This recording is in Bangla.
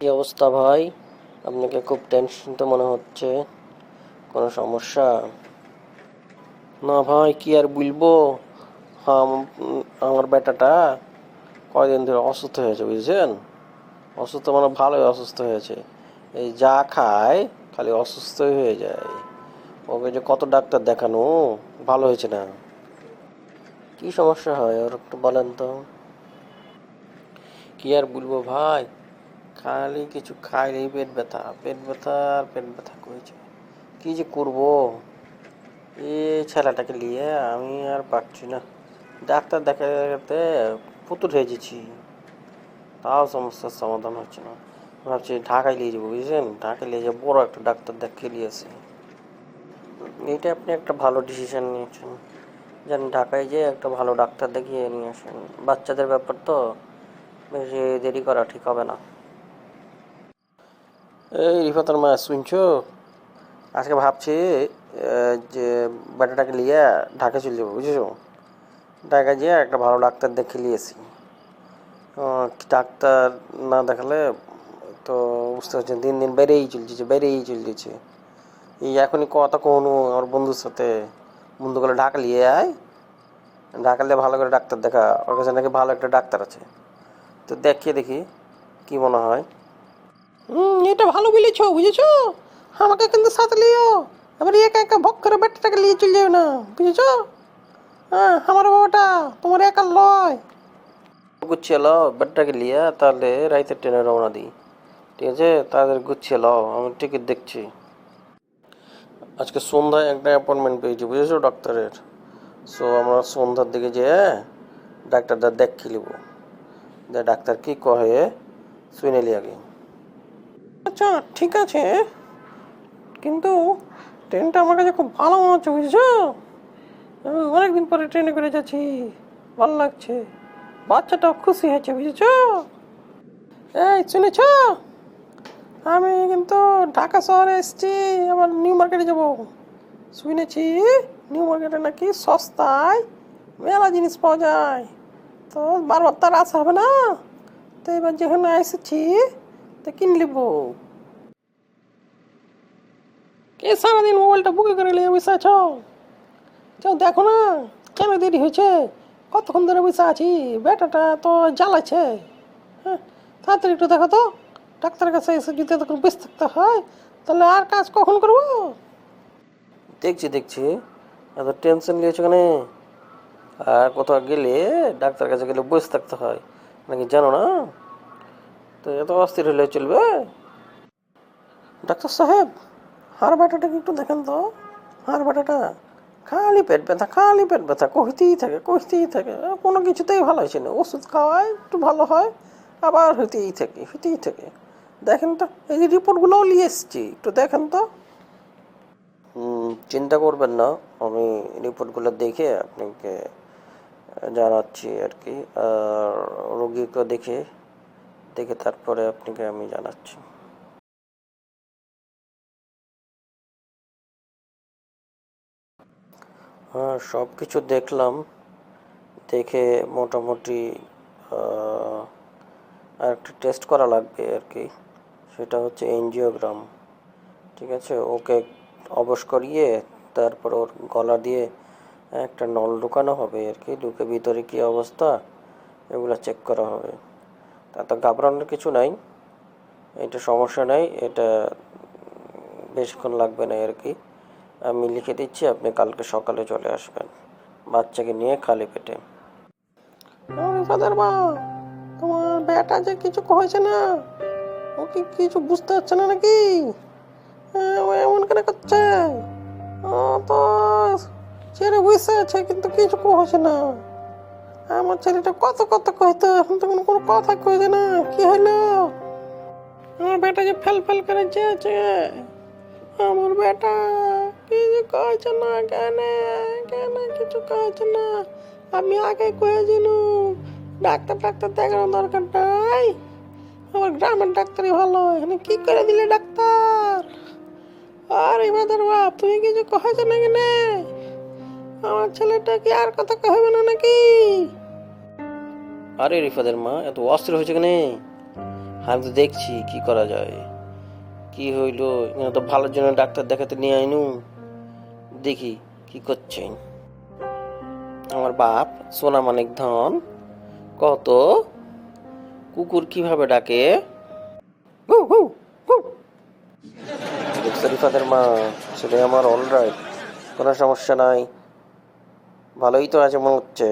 কি অবস্থা ভাই? আপনাকে খুব টেনশন তো মনে হচ্ছে। কোনো সমস্যা? না ভাই, কি আর বলব? আম- আমার বেটাটা কয়দিন ধরে অসুস্থ হয়েছে, বুঝছেন? অসুস্থ মানে ভালোই অসুস্থ হয়েছে। এই যা খায়, খালি অসুস্থই হয়ে যায়। ওকে যে কত ডাক্তার দেখানো, ভালো হয়েছে না। কি সমস্যা হয়, ওর একটু বলেন তো। কি আর বলব ভাই? খালি কিছু খাইলেই পেট ব্যথা। পেট ব্যথা আর পেট ব্যথা করেছে কি যে করব? এ ছেলেটাকে নিয়ে আমি আর পারছি না। ডাক্তার দেখা দেখাতে পুতুর হয়ে গেছি। তাও সমস্যার সমাধান হচ্ছে না। ভাবছি ঢাকায় নিয়ে যাব, বুঝলেন? ঢাকায় নিয়ে যাব, বড় একটা ডাক্তার দেখিয়ে নিয়েছি এইটা আপনি একটা ভালো ডিসিশন নিয়েছেন। যেন ঢাকায় যেয়ে একটা ভালো ডাক্তার দেখিয়ে নিয়ে আসেন। বাচ্চাদের ব্যাপার তো, বেশি দেরি করা ঠিক হবে না। এই রিফাতার মা শুনছো? আজকে ভাবছি যে বেটাটাকে নিয়ে ঢাকা চলে যাব, বুঝেছ? ঢাকা যেয়ে একটা ভালো ডাক্তার দেখে নিয়েছি ডাক্তার না দেখালে তো বুঝতে পারছেন দিন দিন বেড়েই চলছে বেড়েই চলছে এই এখনই কথা কোনো আমার বন্ধুর সাথে। বন্ধু করে ঢাকা নিয়ে আয়। ঢাকা নিয়ে ভালো করে ডাক্তার দেখা, ওর কাছে নাকি ভালো একটা ডাক্তার আছে। তো দেখিয়ে দেখি, কি মনে হয়? এটা ভালো বলেছ, বুঝেছ? আমাকে কিন্তু সাথে লিও এবার একা একা ভক করে বেটাটাকে নিয়ে চলে যাবে না, বুঝেছ? হ্যাঁ আমার বাবাটা তোমার একা লয়। গুছিয়ে লও বেটাটাকে নিয়ে, তাহলে রাইতের ট্রেনে রওনা দিই। ঠিক আছে? তাদের গুছিয়ে লও, আমি টিকিট দেখছি। আজকে সন্ধ্যায় একটা অ্যাপয়েন্টমেন্ট পেয়েছি, বুঝেছ ডাক্তারের সো আমরা সন্ধ্যার দিকে যেয়ে ডাক্তারটা দেখি নিব। যে ডাক্তার কি কহে, শুনে লি আগে। আচ্ছা ঠিক আছে। কিন্তু ট্রেনটা আমার কাছে খুব ভালো মনে হচ্ছে, বুঝছ? আমি অনেকদিন পরে ট্রেনে করে যাচ্ছি। ভালো লাগছে। বাচ্চাটাও খুশি হয়েছে, বুঝেছ? এই, শুনেছ? আমি কিন্তু ঢাকা শহরে এসেছি, আবার নিউ মার্কেটে যাব। শুনেছি নিউ মার্কেটে নাকি সস্তায় মেলা জিনিস পাওয়া যায়। তো বারবার তার আসা হবে না? তো এবার যেখানে এসেছি, তো কিনে নেব। কে সারাদিন মোবাইলটা বুকে করে নিয়ে বসে আছো? যাও দেখো না, কেন দেরি হয়েছে? কতক্ষণ ধরে বসে আছি? বেটাটা তো জ্বালাচ্ছে। হ্যাঁ তাড়াতাড়ি একটু দেখো তো। ডাক্তারের কাছে এসে যদি তখন বেশ থাকতে হয়, তাহলে আর কাজ কখন করব? দেখছি দেখছি। এত টেনশন নিয়েছো কেন? আর কোথাও গেলে ডাক্তার কাছে গেলে বসে থাকতে হয়, নাকি জানো না? তো এত অস্থির হলে চলবে? ডাক্তার সাহেব হাড় বাটাটাকে একটু দেখেন তো। হাড় বাটাটা খালি পেট ব্যথা, খালি পেট ব্যথা, কহিতেই থাকে কহিতেই থাকে। কোনো কিছুতেই ভালো হয়েছে না। ওষুধ খাওয়ায়, একটু ভালো হয়, আবার হইতেই থাকে হইতেই থাকে। দেখেন তো, এই যে রিপোর্টগুলোও নিয়ে এসেছি। একটু দেখেন তো। চিন্তা করবেন না। আমি রিপোর্টগুলো দেখে আপনাকে জানাচ্ছি আর কি। আর রোগীকে দেখে দেখে তারপরে আপনাকে আমি জানাচ্ছি। সব কিছু দেখলাম দেখে মোটামুটি আহ, আর একটা টেস্ট করা লাগবে আর কি সেটা হচ্ছে এনজিওগ্রাম ঠিক আছে? ওকে অবশ করিয়ে তারপর ওর গলা দিয়ে একটা নল ঢুকানো হবে আর কি ঢুকে ভিতরে কী অবস্থা? এগুলো চেক করা হবে। তাতে ঘাবড়ানোর কিছু নাই। এটা সমস্যা নাই। এটা বেশিক্ষণ লাগবে না আর কি আমি লিখে দিচ্ছি, আপনি কালকে সকালে চলে আসবেন। বাচ্চাকে নিয়ে খালি পেটে। মা, তোমার বেটা যে কিছু হয়েছে না, ও কি কিছু বুঝতে পারছে না নাকি? ও এমন কেন করছে? ও তো ছেড়ে বসে আছে কিন্তু কিছু হয়েছে না। আমার ছেলেটা কত কত কইতো, এখন তো কোনো কথা কইছে না, কি হলো আমার বেটা যে ফেল ফেল করে চেয়েছে আমার বেটা। কিছু কইছে না, কেন কেন কিছু কইছে না। আমি আগে কয়েছিল ডাক্তার ডাক্তার দেখানো দরকার নাই। আমার গ্রামের ডাক্তারই ভালো, এখানে কি করে দিলে ডাক্তার? আরে বাদার বাপ, তুমি কিছু কহেছো না? কেন আমার ছেলেটা কি আর কথা কহবে না নাকি? আরে রিফাদের মা, এত অস্থির হয়েছে কেন? আমি তো দেখছি কি করা যায়। কি হইল, এখানে তো ভালোর জন্য ডাক্তার দেখাতে নিয়ে আইনু। দেখি কি করছেন আমার বাপ সোনা মানিক ধন, কত? কুকুর কীভাবে ডাকে? রিফাতের মা, সেটাই আমার অলরাইট কোনো সমস্যা নাই। ভালোই তো আছে মনে হচ্ছে।